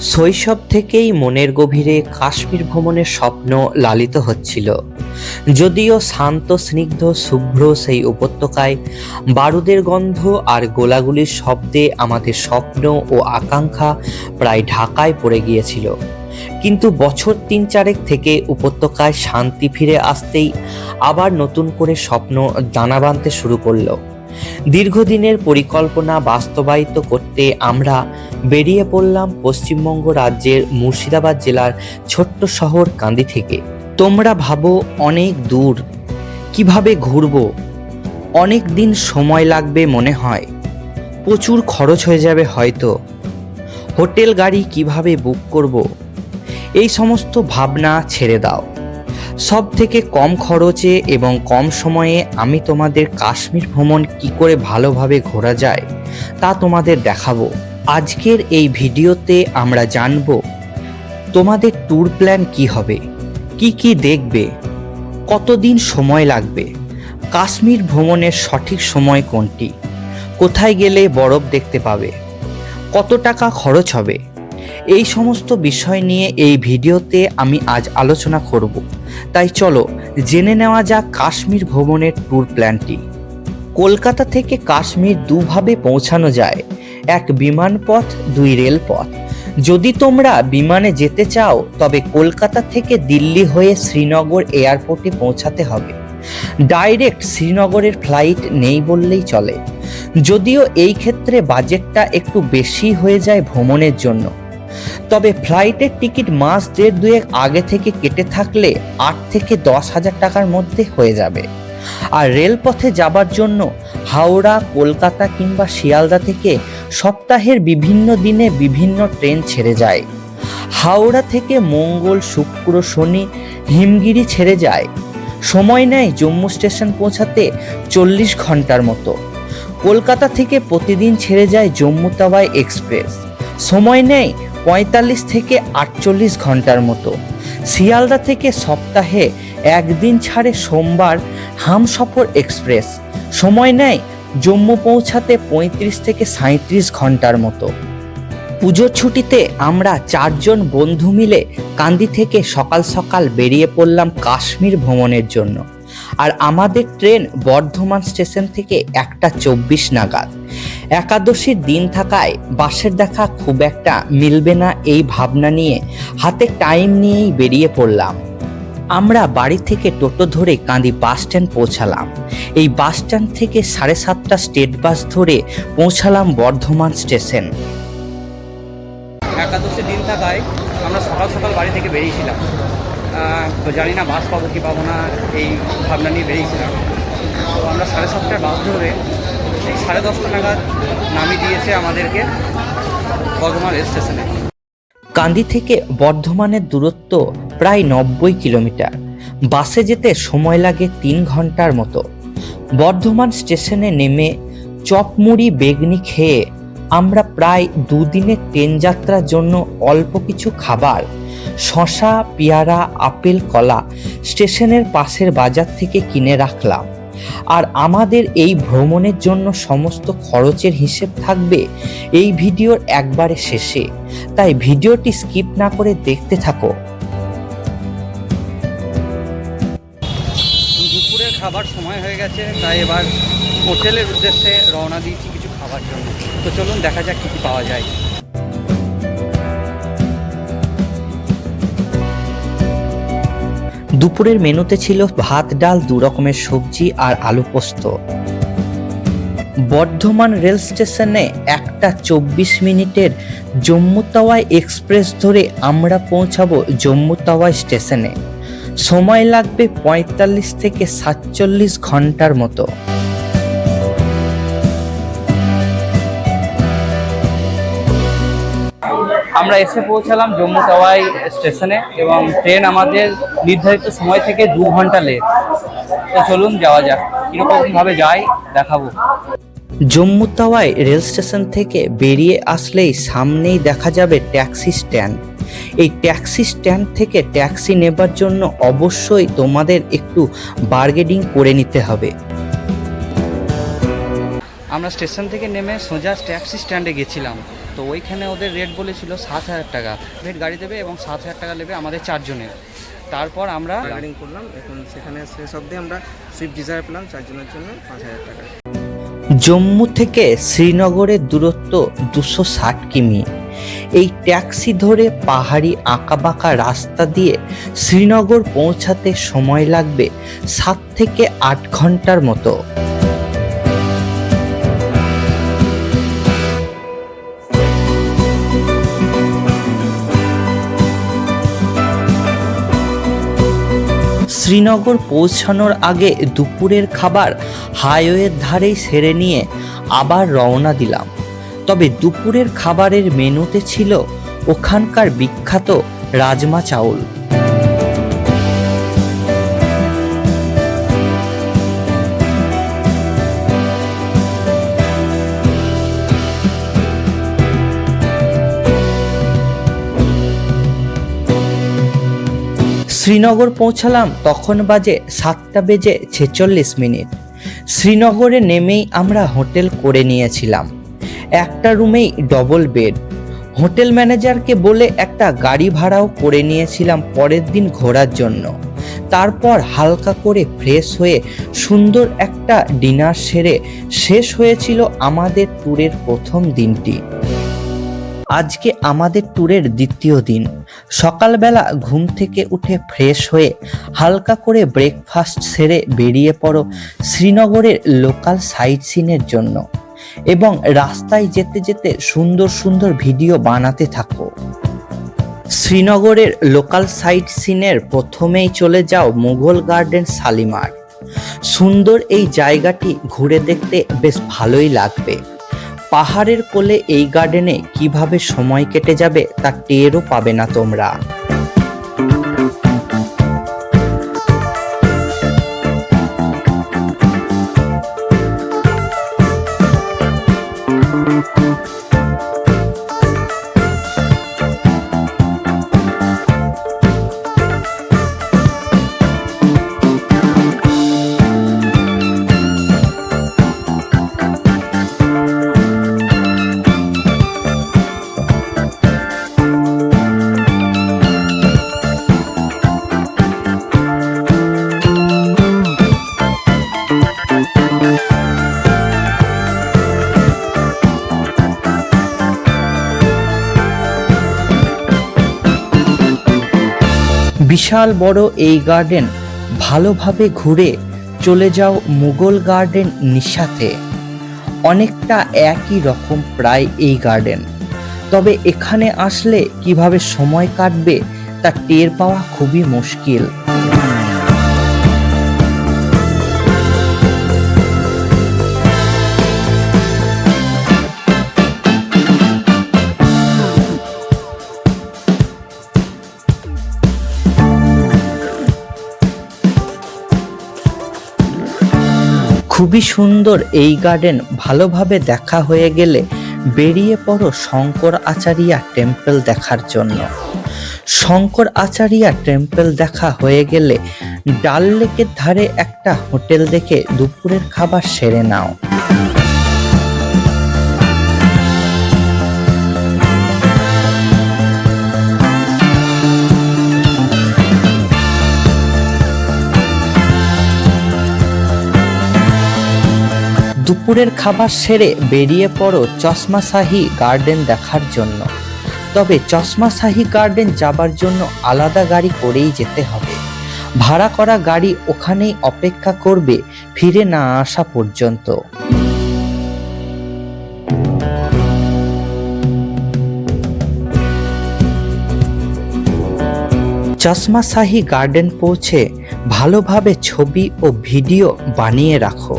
শৈশব থেকেই মনের গভীরে কাশ্মীর ভ্রমণের স্বপ্ন লালিত হচ্ছিল। যদিও শান্ত, স্নিগ্ধ, শুভ্র সেই উপত্যকায় বারুদের গন্ধ আর গোলাগুলির শব্দে আমাদের স্বপ্ন ও আকাঙ্ক্ষা প্রায় ঢাকায় পড়ে গিয়েছিল। কিন্তু বছর তিন চারেক থেকে উপত্যকায় শান্তি ফিরে আসতেই আবার নতুন করে স্বপ্ন দানা বাঁধতে শুরু করল। দীর্ঘদিনের পরিকল্পনা বাস্তবায়িত করতে আমরা বেরিয়ে পড়লাম পশ্চিমবঙ্গ রাজ্যের মুর্শিদাবাদ জেলার ছোট্ট শহর কান্দি থেকে। তোমরা ভাবো অনেক দূর, কীভাবে ঘুরবো? অনেক দিন সময় লাগবে মনে হয়। প্রচুর খরচ হয়ে যাবে হয়তো। হোটেল গাড়ি কীভাবে বুক করব? এই সমস্ত ভাবনা ছেড়ে দাও। সব থেকে কম খরচে এবং কম সময়ে আমি তোমাদের কাশ্মীর ভ্রমণ কি করে ভালোভাবে ঘোরা যায়, তা তোমাদের দেখাবো। আজকের এই ভিডিওতে আমরা জানব, তোমাদের ট্যুর প্ল্যান কি হবে, কি কি দেখবে, কতদিন সময় লাগবে, কাশ্মীর ভ্রমণের সঠিক সময় কোনটি, কোথায় গেলে বরফ দেখতে পাবে, কত টাকা খরচ হবে এই সমস্ত বিষয় নিয়ে এই ভিডিওতে আমি আজ আলোচনা করব। তাই চলো, জেনে নেওয়া যাক কাশ্মীর ভ্রমণের ট্যুর প্ল্যানটি কলকাতা থেকে কাশ্মীর দুভাবে পৌঁছানো যায়। এক বিমান পথ দুই রেলপথ। যদি তোমরা বিমানে যেতে চাও, তবে কলকাতা থেকে দিল্লি হয়ে শ্রীনগর এয়ারপোর্টে পৌঁছাতে হবে। ডাইরেক্ট শ্রীনগরের ফ্লাইট নেই বললেই চলে। যদিও এই ক্ষেত্রে বাজেটটা একটু বেশি হয়ে যায় ভ্রমণের জন্য। তবে ফ্লাইটের টিকিট মাস দেড় দুয়েক আগে থেকে কেটে থাকলে আট থেকে দশ হাজার টাকার মধ্যে হয়ে যাবে। আর রেলপথে যাবার জন্য হাওড়া, কলকাতা কিংবা শিয়ালদা থেকে সপ্তাহের বিভিন্ন দিনে বিভিন্ন ট্রেন ছেড়ে যায়। হাওড়া থেকে মঙ্গল, শুক্র, শনি, হিমগিরি ছেড়ে যায়। সময় নেয় জম্মু স্টেশন পৌঁছাতে চল্লিশ ঘণ্টার মতো। কলকাতা থেকে প্রতিদিন ছেড়ে যায় জম্মু তাওয়াই এক্সপ্রেস। সময় নেয় পঁয়তাল্লিশ থেকে আটচল্লিশ ঘণ্টার মতো। শিয়ালদা থেকে সপ্তাহে একদিন ছাড়ে সোমবার হামসফর এক্সপ্রেস। সময় নেয় জম্মু পৌঁছাতে পঁয়ত্রিশ থেকে সাঁত্রিশ ঘণ্টার মতো। পুজোর ছুটিতে আমরা চারজন বন্ধু মিলে কান্দি থেকে সকাল সকাল বেরিয়ে পড়লাম কাশ্মীর ভ্রমণের জন্য। আর আমাদের ট্রেন বর্ধমান স্টেশন থেকে একটা চব্বিশ নাগাদ। একাদশীর দিন থাকায় বাসের দেখা খুব একটা মিলবে না এই ভাবনা নিয়ে হাতে টাইম নিয়েই বেরিয়ে পড়লাম। আমরা বাড়ি থেকে টোটো ধরে কাঁদি বাস স্ট্যান্ড পৌঁছালাম। এই বাস স্ট্যান্ড থেকে সাড়ে সাতটা স্টেট বাস ধরে পৌঁছালাম বর্ধমান স্টেশন। একাদশী দিন থাকায় আমরা সকাল সকাল বাড়ি থেকে বেরিয়েছিলাম। তো জানি না বাস পাবো কি পাবো না, এই ভাবনা নিয়ে বেরিয়েছিলাম। তো আমরা সাড়ে সাতটার বাস ধরে সাড়ে দশটা নাগাদ নামিয়ে দিয়েছে আমাদেরকে বর্ধমান রেল স্টেশনে। কান্দি থেকে বর্ধমানের দূরত্ব প্রায় নব্বই কিলোমিটার। বাসে যেতে সময় লাগে তিন ঘণ্টার মতো। বর্ধমান স্টেশনে নেমে চপমুড়ি বেগনি খেয়ে আমরা প্রায় দুদিনের ট্রেন যাত্রার জন্য অল্প কিছু খাবার শশা পেয়ারা, আপেল, কলা স্টেশনের পাশের বাজার থেকে কিনে রাখলাম। আর আমাদের এই ভ্রমণের জন্য সমস্ত খরচের হিসেব থাকবে এই ভিডিওর একবারে শেষে। তাই ভিডিওটি স্কিপ না করে দেখতে থাকো। দুপুরের খাবার সময় হয়ে গেছে, তাই এবার হোটেলের উদ্দেশ্যে রওনা দিয়েছি কিছু খাবার জন্য। তো চলুন দেখা যাক কী কী পাওয়া যায়। দুপুরের মেনুতে ছিল ভাত, ডাল, দু রকমের সবজি আর আলু পোস্ত। বর্ধমান রেল স্টেশনে একটা চব্বিশ মিনিটের জম্মু তাওয়াই এক্সপ্রেস ধরে আমরা পৌঁছাবো জম্মু তাওয়াই স্টেশনে। সময় লাগবে পঁয়তাল্লিশ থেকে সাতচল্লিশ ঘণ্টার মতো। আমরা এসে পৌঁছালাম জম্মু তাওয়াই স্টেশনে এবং ট্রেন আমাদের নির্ধারিত সময় থেকে দু ঘণ্টা লেট। তো চলুন যাওয়া যাক কীরকমভাবে যাই দেখাবো। জম্মু তাওয়াই রেল স্টেশন থেকে বেরিয়ে আসলেই সামনেই দেখা যাবে ট্যাক্সি স্ট্যান্ড। এই ট্যাক্সি স্ট্যান্ড থেকে ট্যাক্সি নেবার জন্য অবশ্যই তোমাদের একটু বার্গেনিং করে নিতে হবে। আমরা স্টেশন থেকে নেমে সোজা ট্যাক্সি স্ট্যান্ডে গেছিলাম। তো ওইখানে ওদের রেট বলেছিল সাত হাজার টাকা। রেট গাড়ি দেবে এবং সাত হাজার টাকা নেবে আমাদের চারজনের। তারপর আমরা বার্গেনিং করলাম এখন সেখানে শেষ অবধি আমরা সুইফট ডিজায়ার পেলাম চারজনের জন্য পাঁচ হাজার টাকা। জম্মু থেকে শ্রীনগরের দূরত্ব দুশো ষাট কিমি। এই ট্যাক্সি ধরে পাহাড়ি আঁকাবাঁকা রাস্তা দিয়ে শ্রীনগর পৌঁছাতে সময় লাগবে সাত থেকে আট ঘণ্টার মতো। শ্রীনগর পৌঁছানোর আগে দুপুরের খাবার হাইওয়ের ধারেই সেরে নিয়ে আবার রওনা দিলাম। তবে দুপুরের খাবারের মেনুতে ছিল ওখানকার বিখ্যাত রাজমা চাউল। শ্রীনগর পৌঁছালাম, তখন বাজে সাতটা বেজে ছেচল্লিশ মিনিট। শ্রীনগরে নেমেই আমরা হোটেল করে নিয়েছিলাম। একটা রুমেই ডবল বেড। হোটেল ম্যানেজারকে বলে একটা গাড়ি ভাড়াও করে নিয়েছিলাম পরের দিন ঘোরার জন্য। তারপর হালকা করে ফ্রেশ হয়ে সুন্দর একটা ডিনার সেরে শেষ হয়েছিল আমাদের ট্যুরের প্রথম দিনটি। আজকে আমাদের ট্যুরের দ্বিতীয় দিন। সকালবেলা ঘুম থেকে উঠে ফ্রেশ হয়ে হালকা করে ব্রেকফাস্ট সেরে বেরিয়ে পড়ো শ্রীনগরের লোকাল সাইট সিনের জন্য এবং রাস্তায় যেতে যেতে সুন্দর সুন্দর ভিডিও বানাতে থাকো। শ্রীনগরের লোকাল সাইট সিনের প্রথমেই চলে যাও মুঘল গার্ডেন শালিমার। সুন্দর এই জায়গাটি ঘুরে দেখতে বেশ ভালোই লাগবে। পাহাড়ের কোলে এই গার্ডেনে কীভাবে সময় কেটে যাবে তা টেরও পাবে না তোমরা। বিশাল বড় এই গার্ডেন ভালোভাবে ঘুরে চলে যাও মুঘল গার্ডেন নিশাতে। অনেকটা একই রকম প্রায় এই গার্ডেন তবে এখানে আসলে কীভাবে সময় কাটবে তা টের পাওয়া খুবই মুশকিল। খুবই সুন্দর এই গার্ডেন ভালোভাবে দেখা হয়ে গেলে বেরিয়ে পড়ো শঙ্কর আচারিয়া টেম্পল দেখার জন্য। শঙ্কর আচারিয়া টেম্পল দেখা হয়ে গেলে ডাল লেকের ধারে একটা হোটেল দেখে দুপুরের খাবার সেরে নাও। দুপুরের খাবার সেরে বেরিয়ে পড়ো চশমাশাহী গার্ডেন দেখার জন্য। তবে চশমাশাহী গার্ডেন যাবার জন্য আলাদা গাড়ি করেই যেতে হবে। ভাড়া করা গাড়ি ওখানেই অপেক্ষা করবে, ফিরে না আসা পর্যন্ত। চশমাশাহী গার্ডেন পৌঁছে ভালোভাবে ছবি ও ভিডিও বানিয়ে রাখো।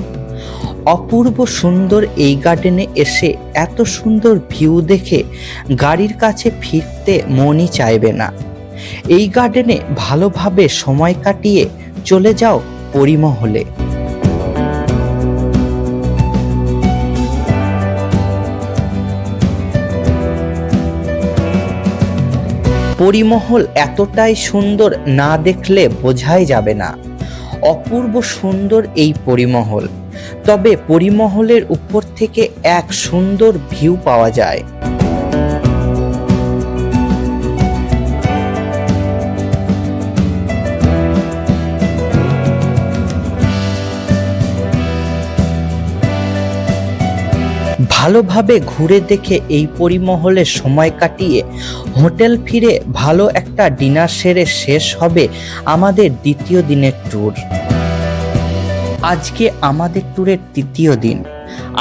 অপূর্ব সুন্দর এই গার্ডেনে এসে এত সুন্দর ভিউ দেখে গাড়ির কাছে ফিরতে মনই চাইবে না। এই গার্ডেনে ভালোভাবে সময় কাটিয়ে চলে যাও পরিমহলে। পরিমহল এতটাই সুন্দর না দেখলে বোঝাই যাবে না। অপূর্ব সুন্দর এই পরিমহল। তবে পরিমহলের উপর থেকে এক সুন্দর ভিউ পাওয়া যায়। ভালোভাবে ঘুরে দেখে এই পরিমহলে সময় কাটিয়ে হোটেল ফিরে ভালো একটা ডিনার সেরে শেষ হবে আমাদের দ্বিতীয় দিনের ট্যুর। আজকে আমাদের ট্যুরের তৃতীয় দিন।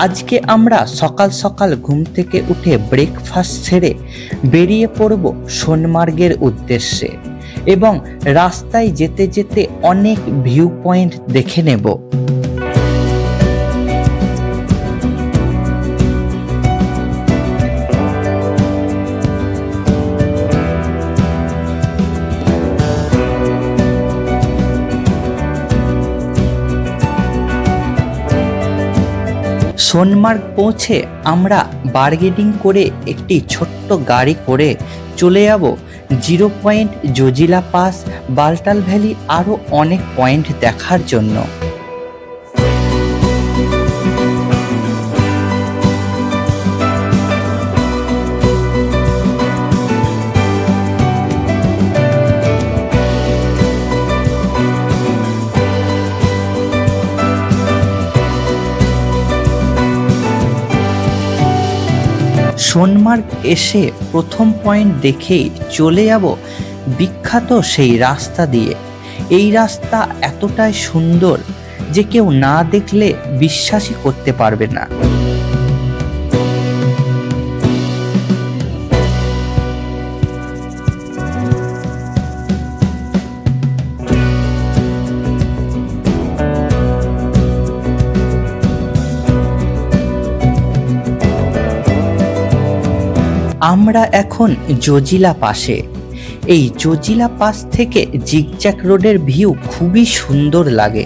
আজকে আমরা সকাল সকাল ঘুম থেকে উঠে ব্রেকফাস্ট সেরে বেরিয়ে পড়ব সোনমার্গের উদ্দেশ্যে এবং রাস্তায় যেতে যেতে অনেক ভিউ পয়েন্ট দেখে নেব। সোনমার্গ পৌঁছে আমরা বার্গেনিং করে একটি ছোট্ট গাড়ি করে চলে যাব। Zero point Zojila pass, Baltal valley আরও অনেক পয়েন্ট দেখার জন্য। সোনমার্গ এসে প্রথম পয়েন্ট দেখেই চলে যাব বিখ্যাত সেই রাস্তা দিয়ে। এই রাস্তা এতটাই সুন্দর যে কেউ না দেখলে বিশ্বাসই করতে পারবে না। আমরা এখন জজিলা পাশে। এই জজিলা পাস থেকে জিগজ্যাক রোডের ভিউ খুবই সুন্দর লাগে।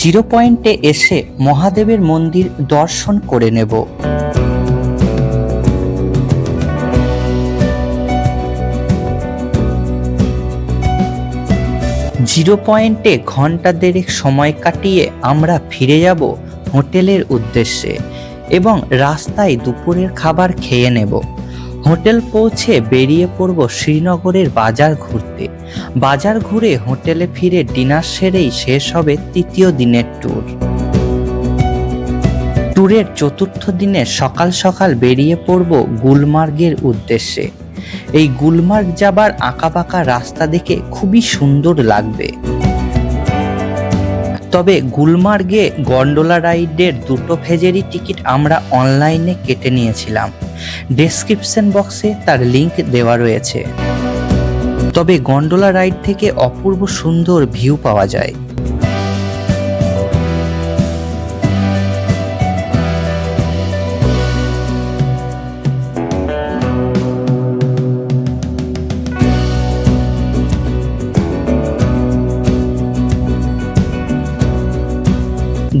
জিরো পয়েন্টে এসে মহাদেবের মন্দির দর্শন করে নেব। জিরো পয়েন্টে ঘণ্টা দেড়েক সময় কাটিয়ে আমরা ফিরে যাব হোটেলের উদ্দেশ্যে এবং রাস্তায় দুপুরের খাবার খেয়ে নেব। হোটেল পৌঁছে বেরিয়ে পড়ব শ্রীনগরের বাজার ঘুরতে। বাজার ঘুরে হোটেলে ফিরে ডিনার সেরেই শেষ হবে তৃতীয় দিনের ট্যুর। ট্যুরের চতুর্থ দিনে সকাল সকাল বেরিয়ে পড়ব গুলমার্গের উদ্দেশ্যে। এই গুলমার্গ যাবার আঁকাবাঁকা রাস্তা দেখে খুবই সুন্দর লাগবে। তবে গুলমার্গে গন্ডোলা রাইডের দুটো ফেজেরই টিকিট আমরা অনলাইনে কেটে নিয়েছিলাম। ডেসক্রিপশন বক্সে তার লিংক দেওয়া রয়েছে। তবে গন্ডোলা রাইড থেকে অপূর্ব সুন্দর ভিউ পাওয়া যায়।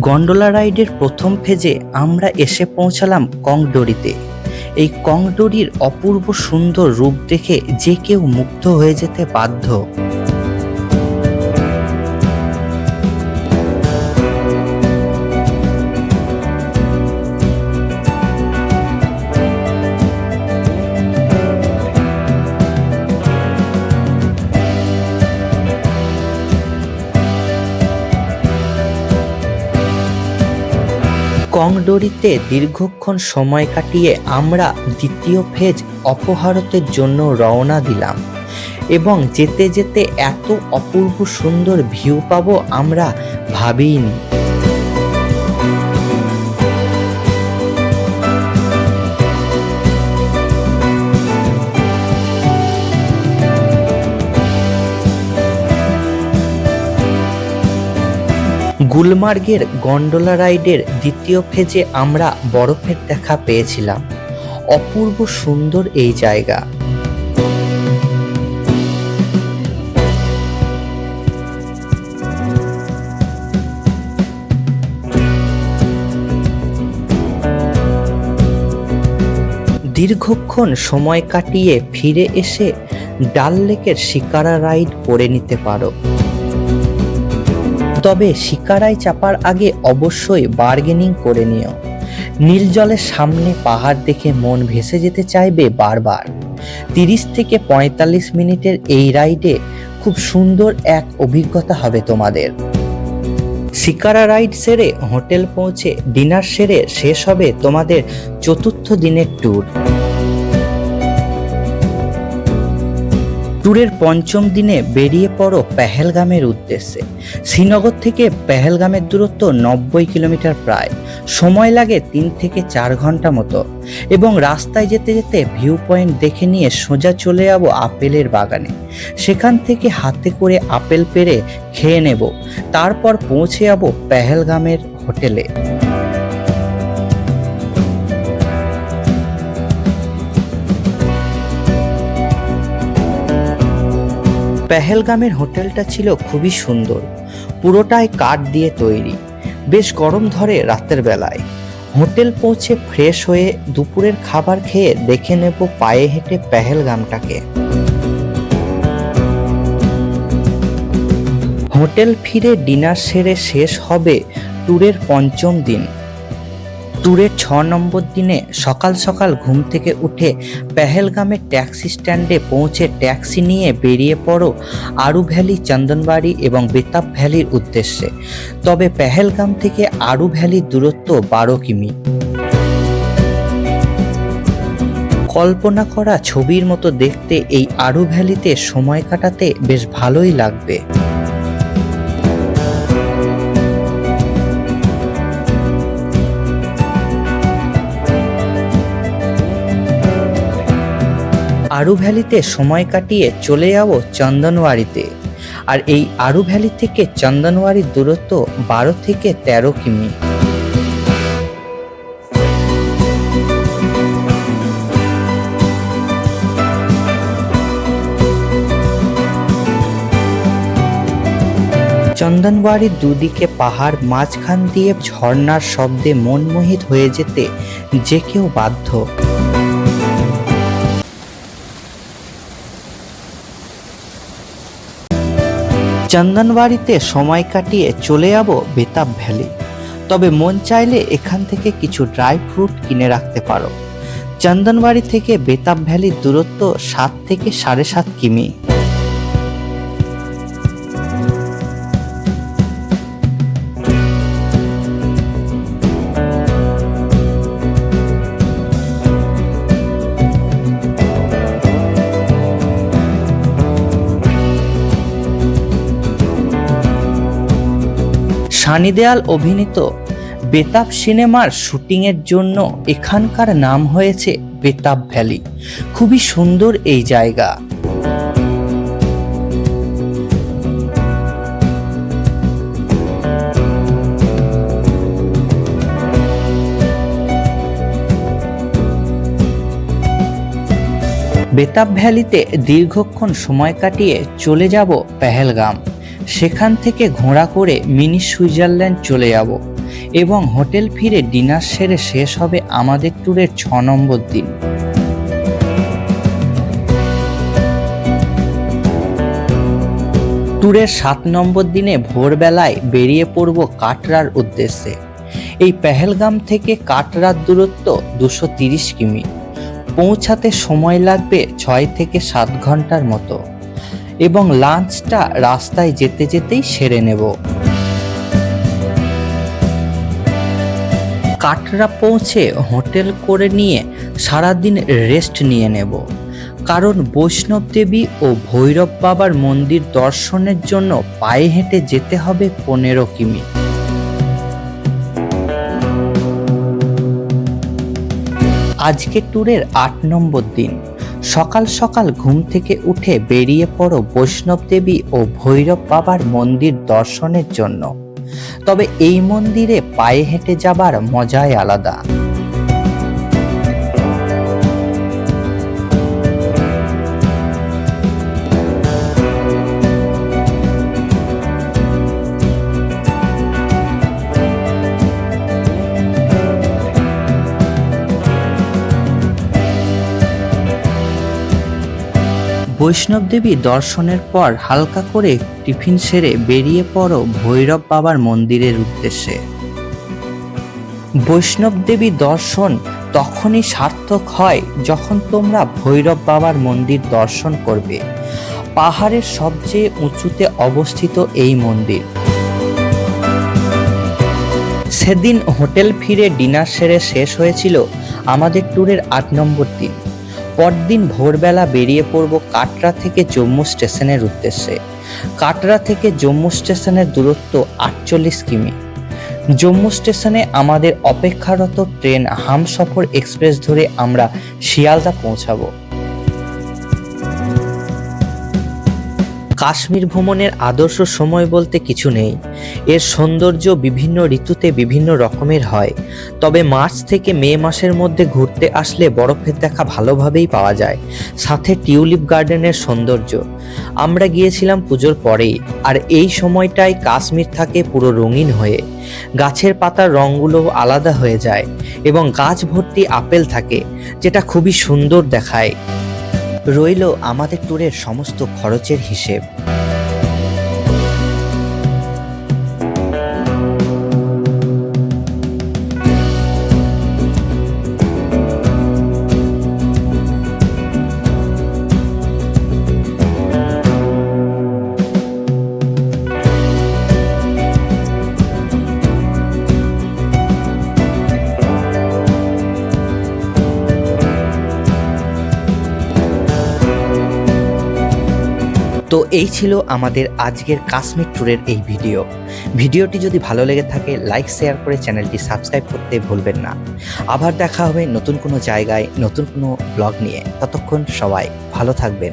গন্ডোলা রাইডের প্রথম ফেজে আমরা এসে পৌঁছালাম কংডোরিতে। এই কংডোরির অপূর্ব সুন্দর রূপ দেখে যে কেউ মুগ্ধ হয়ে যেতে বাধ্য। কংডোরিতে দীর্ঘক্ষণ সময় কাটিয়ে আমরা দ্বিতীয় ফেজ অপহারতের জন্য রওনা দিলাম। এবং যেতে যেতে এত অপূর্ব সুন্দর ভিউ পাবো আমরা ভাবিনি গুলমার্গের গন্ডোলা রাইডের দ্বিতীয় ফেজে আমরা বরফের দেখা পেয়েছিলাম। অপূর্ব সুন্দর এই জায়গা। দীর্ঘক্ষণ সময় কাটিয়ে ফিরে এসে ডাল লেকের শিকারা রাইড করে নিতে পারো। তবে শিকারায় চাপার আগে অবশ্যই বার্গেনিং করে নিও। নীল জলের সামনে পাহাড় দেখে মন ভেসে যেতে চাইবে বারবার। তিরিশ থেকে পঁয়তাল্লিশ মিনিটের এই রাইডে খুব সুন্দর এক অভিজ্ঞতা হবে তোমাদের। শিকারা রাইড সেরে হোটেল পৌঁছে ডিনার সেরে শেষ হবে তোমাদের চতুর্থ দিনের ট্যুর। ট্যুরের পঞ্চম দিনে বেরিয়ে পড়ো পেহেলগামের উদ্দেশ্যে। শ্রীনগর থেকে পেহেলগামের দূরত্ব নব্বই কিলোমিটার প্রায়। সময় লাগে তিন থেকে চার ঘণ্টা মতো। এবং রাস্তায় যেতে যেতে ভিউ পয়েন্ট দেখে নিয়ে সোজা চলে যাব আপেলের বাগানে। সেখান থেকে হাতে করে আপেল পেরে খেয়ে নেব। তারপর পৌঁছে যাব পেহেলগামের হোটেলে। পেহেলগামের হোটেলটা ছিল খুবই সুন্দর। পুরোটাই কাঠ দিয়ে তৈরি। বেশ গরম ধরে রাতের বেলায়। হোটেল পৌঁছে ফ্রেশ হয়ে দুপুরের খাবার খেয়ে দেখে নেব পায়ে হেঁটে পেহেলগামটাকে। হোটেল ফিরে ডিনার সেরে শেষ হবে ট্যুরের পঞ্চম দিন। ট্যুরের ছ নম্বর দিনে সকাল সকাল ঘুম থেকে উঠে পেহেলগামের ট্যাক্সি স্ট্যান্ডে পৌঁছে ট্যাক্সি নিয়ে বেরিয়ে পড়ো আরু ভ্যালি, চন্দনবাড়ি এবং বেতাব ভ্যালির উদ্দেশ্যে। তবে পেহেলগাম থেকে আরু ভ্যালির দূরত্ব বারো কিমি। কল্পনা করা ছবির মতো দেখতে এই আরু ভ্যালিতে সময় কাটাতে বেশ ভালোই লাগবে। আরু ভ্যালিতে সময় কাটিয়ে চলে যাব চন্দনওয়ারিতে আর এই আরু ভ্যালি থেকে চন্দনওয়ারির দূরত্ব বারো থেকে তেরো কিমি। চন্দনবাড়ির দুদিকে পাহাড় মাঝখান দিয়ে ঝর্ণার শব্দে মনমোহিত হয়ে যেতে যে কেউ বাধ্য। চন্দনবাড়িতে সময় কাটিয়ে চলে যাব বেতাব ভ্যালি। তবে মন চাইলে এখান থেকে কিছু ড্রাই ফ্রুট কিনে রাখতে পারো। চন্দনবাড়ি থেকে বেতাব ভ্যালির দূরত্ব সাত থেকে সাড়ে সাত কিমি। সানি দেয়াল অভিনীত। বেতাব সিনেমার শুটিংয়ের জন্য এখানকার নাম হয়েছে বেতাব ভ্যালি। খুবই সুন্দর এই জায়গা। বেতাব ভ্যালিতে দীর্ঘক্ষণ সময় কাটিয়ে চলে যাব পেহেলগাম। সেখান থেকে ঘোড়া করে মিনি সুইজারল্যান্ড চলে যাব এবং হোটেল ফিরে ডিনার সেরে শেষ হবে আমাদের ট্যুরের ছ নম্বর দিন। ট্যুরের সাত নম্বর দিনে ভোরবেলায় বেরিয়ে পড়ব কাটরার উদ্দেশ্যে। এই পেহেলগাম থেকে কাটরার দূরত্ব দুশো তিরিশ কিমি। পৌঁছাতে সময় লাগবে ছয় থেকে সাত ঘণ্টার মতো। এবং লাঞ্চটা রাস্তায় যেতে যেতেই সেরে নেব। কাটরা পৌঁছে হোটেল করে নিয়ে সারাদিন রেস্ট নিয়ে নেব। কারণ বৈষ্ণব দেবী ও ভৈরব বাবার মন্দির দর্শনের জন্য পায়ে হেঁটে যেতে হবে পনেরো কিমি। আজকে ট্যুরের আট নম্বর দিন। সকাল সকাল ঘুম থেকে উঠে বেরিয়ে পড়ো বৈষ্ণব দেবী ও ভৈরব বাবার মন্দির দর্শনের জন্য। তবে এই মন্দিরে পায়ে হেঁটে যাবার মজাই আলাদা। বৈষ্ণব দেবী দর্শনের পর হালকা করে টিফিন সেরে বেরিয়ে পড়ো ভৈরব বাবার মন্দিরের উদ্দেশ্যে। বৈষ্ণব দেবী দর্শন তখনই সার্থক হয় যখন তোমরা ভৈরব বাবার মন্দির দর্শন করবে। পাহাড়ের সবচেয়ে উঁচুতে অবস্থিত এই মন্দির। সেদিন হোটেল ফিরে ডিনার সেরে শেষ হয়েছিল আমাদের ট্যুরের আট নম্বর দিন। পরদিন ভোরবেলা বেরিয়ে পড়ব কাটরা থেকে জম্মু স্টেশনের উদ্দেশ্যে। কাটরা থেকে জম্মু স্টেশনের দূরত্ব আটচল্লিশ কিমি। জম্মু স্টেশনে আমাদের অপেক্ষারত ট্রেন হামসফর এক্সপ্রেস ধরে আমরা শিয়ালদা পৌঁছাবো। কাশ্মীর ভ্রমণের আদর্শ সময় বলতে কিছু নেই। এর সৌন্দর্য বিভিন্ন ঋতুতে বিভিন্ন রকমের হয়। তবে মার্চ থেকে মে মাসের মধ্যে ঘুরতে আসলে বরফের দেখা ভালোভাবেই পাওয়া যায়। সাথে টিউলিপ গার্ডেনের সৌন্দর্য। আমরা গিয়েছিলাম পুজোর পরেই, আর এই সময়টায় কাশ্মীর থাকে পুরো রঙিন হয়ে। গাছের পাতার রঙগুলো আলাদা হয়ে যায় এবং গাছ ভর্তি আপেল থাকে, যেটা খুবই সুন্দর দেখায়। রইল আমাদের ট্যুরের সমস্ত খরচের হিসেব। এই ছিল আমাদের আজকের কাশ্মীর ট্যুরের এই ভিডিও। ভিডিওটি যদি ভালো লেগে থাকে লাইক শেয়ার করে চ্যানেলটি সাবস্ক্রাইব করতে ভুলবেন না। আবার দেখা হবে নতুন কোনো জায়গায়, নতুন কোনো ব্লগ নিয়ে। ততক্ষণ সবাই ভালো থাকবেন।